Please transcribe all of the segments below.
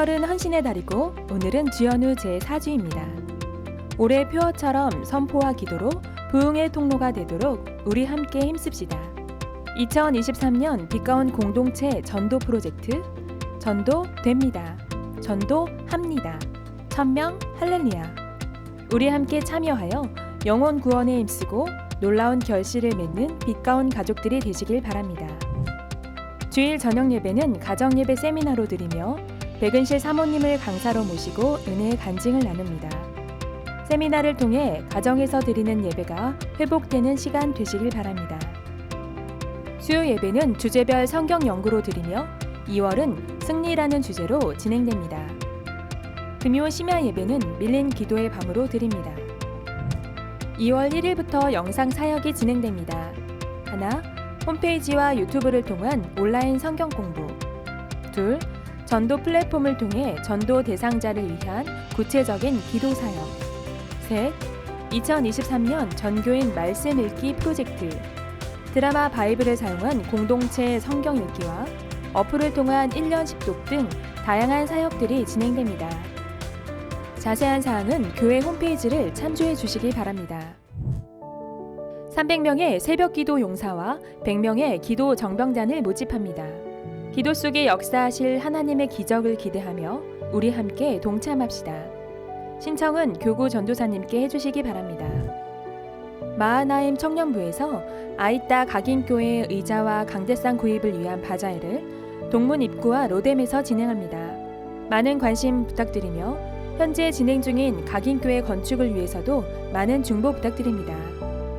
12월은 헌신의 달이고 오늘은 주연우 제4주입니다. 올해 표어처럼 선포와 기도로 부흥의 통로가 되도록 우리 함께 힘씁시다. 2023년 빛가운 공동체 전도 프로젝트 전도 됩니다. 전도 합니다. 천명 할렐루야. 우리 함께 참여하여 영혼 구원에 힘쓰고 놀라운 결실을 맺는 빛가운 가족들이 되시길 바랍니다. 주일 저녁 예배는 가정 예배 세미나로 드리며 백은실 사모님을 강사로 모시고 은혜의 간증을 나눕니다. 세미나를 통해 가정에서 드리는 예배가 회복되는 시간 되시길 바랍니다. 수요 예배는 주제별 성경 연구로 드리며 2월은 승리라는 주제로 진행됩니다. 금요 심야 예배는 밀린 기도의 밤으로 드립니다. 2월 1일부터 영상 사역이 진행됩니다. 하나, 홈페이지와 유튜브를 통한 온라인 성경 공부. 둘, 전도 플랫폼을 통해 전도 대상자를 위한 구체적인 기도 사역. 셋, 2023년 전교인 말씀 읽기 프로젝트. 드라마 바이블을 사용한 공동체 성경 읽기와 어플을 통한 1년 10독 등 다양한 사역들이 진행됩니다. 자세한 사항은 교회 홈페이지를 참조해 주시기 바랍니다. 300명의 새벽 기도 용사와 100명의 기도 정병단을 모집합니다. 기도 속에 역사하실 하나님의 기적을 기대하며 우리 함께 동참합시다. 신청은 교구 전도사님께 해주시기 바랍니다. 마하나임 청년부에서 아이따 각인교회 의자와 강대상 구입을 위한 바자회를 동문 입구와 로뎀에서 진행합니다. 많은 관심 부탁드리며 현재 진행 중인 각인교회 건축을 위해서도 많은 중보 부탁드립니다.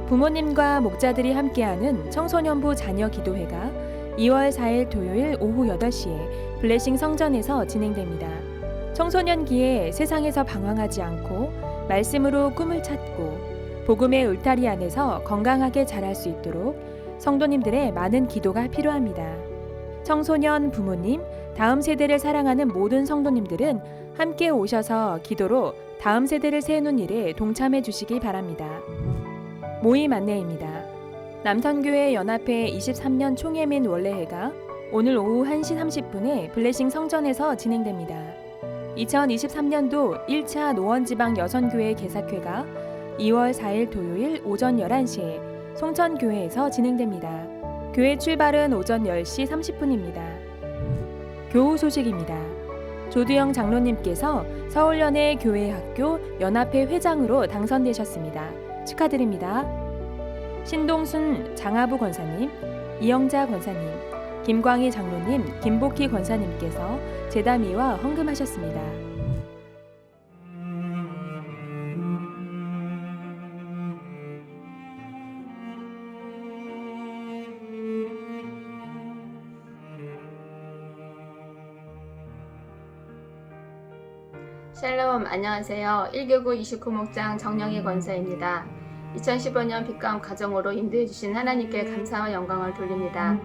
부모님과 목자들이 함께하는 청소년부 자녀 기도회가 2월 4일 토요일 오후 8시에 블레싱 성전에서 진행됩니다. 청소년기에 세상에서 방황하지 않고 말씀으로 꿈을 찾고 복음의 울타리 안에서 건강하게 자랄 수 있도록 성도님들의 많은 기도가 필요합니다. 청소년 부모님, 다음 세대를 사랑하는 모든 성도님들은 함께 오셔서 기도로 다음 세대를 세우는 일에 동참해 주시기 바랍니다. 모임 안내입니다. 남선교회 연합회 23년 총회민 원래회가 오늘 오후 1시 30분에 블레싱 성전에서 진행됩니다. 2023년도 1차 노원지방 여선교회 개사회가 2월 4일 토요일 오전 11시에 송천교회에서 진행됩니다. 교회 출발은 오전 10시 30분입니다. 교우 소식입니다. 조두영 장로님께서 서울연의 교회학교 연합회 회장으로 당선되셨습니다. 축하드립니다. 신동순 장하부 권사님, 이영자 권사님, 김광희 장로님, 김복희 권사님께서 제담이와 헌금하셨습니다. 안녕하세요. 1교구 29목장 정영희 권사입니다. 2015년 빛감 가정으로 인도해 주신 하나님께 감사와 영광을 돌립니다.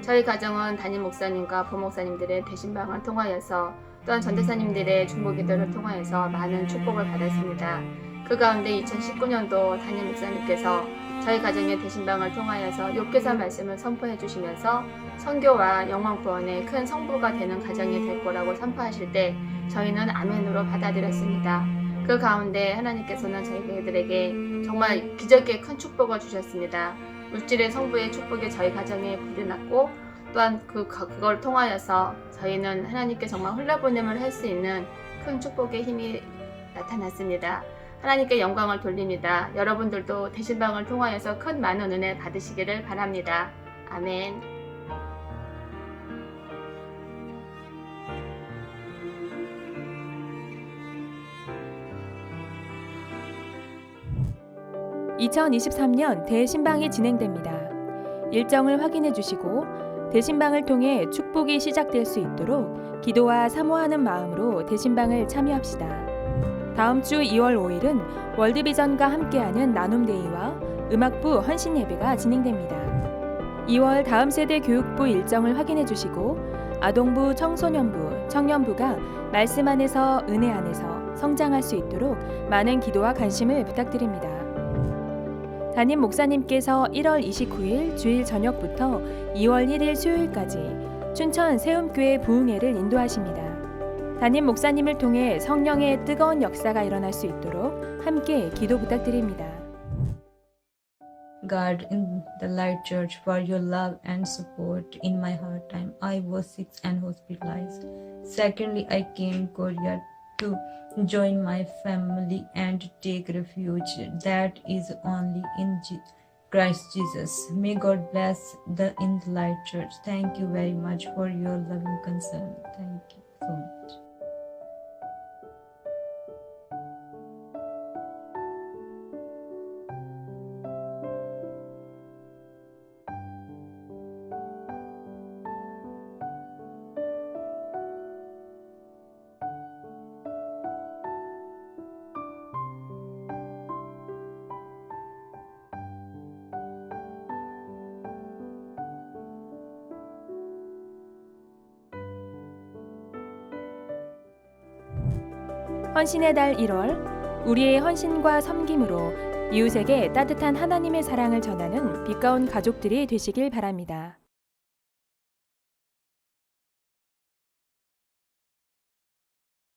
저희 가정은 담임 목사님과 부목사님들의 대신방을 통하여서 또한 전도사님들의 중보기도를 통하여서 많은 축복을 받았습니다. 그 가운데 2019년도 담임 목사님께서 저희 가정의 대신방을 통하여서 욕계사 말씀을 선포해 주시면서 선교와 영광 구원의 큰 성부가 되는 가정이 될 거라고 선포하실 때 저희는 아멘으로 받아들였습니다. 그 가운데 하나님께서는 저희들에게 정말 기적의 큰 축복을 주셨습니다. 물질의 성부의 축복이 저희 가정에 불이 났고 또한 그 그걸 통하여서 저희는 하나님께 정말 흘려보냄을 할 수 있는 큰 축복의 힘이 나타났습니다. 하나님께 영광을 돌립니다. 여러분들도 대신방을 통하여서 큰 많은 은혜 받으시기를 바랍니다. 아멘. (2023년) 대신방이 진행됩니다. 일정을 확인해 주시고 대신방을 통해 축복이 시작될 수 있도록 기도와 사모하는 마음으로 대신방을 참여합시다. 다음 주 2월 5일은 월드비전과 함께하는 나눔데이와 음악부 헌신 예배가 진행됩니다. 2월 다음 세대 교육부 일정을 확인해 주시고 아동부, 청소년부, 청년부가 말씀 안에서 은혜 안에서 성장할 수 있도록 많은 기도와 관심을 부탁드립니다. 담임 목사님께서 1월 29일 주일 저녁부터 2월 1일 수요일까지 춘천 세움교회 부흥회를 인도하십니다. 담임 목사님을 통해 성령의 뜨거운 역사가 일어날 수 있도록 함께 기도 부탁드립니다. God in the Light Church for your love and support in my hard time. I was sick and hospitalized. Secondly, I came Korea to join my family and take refuge that is only in Christ Jesus. May God bless the in Light Church. Thank you very much for your loving concern. Thank you so much. 헌신의 달 1월 우리의 헌신과 섬김으로 이웃에게 따뜻한 하나님의 사랑을 전하는 빛가운 가족들이 되시길 바랍니다.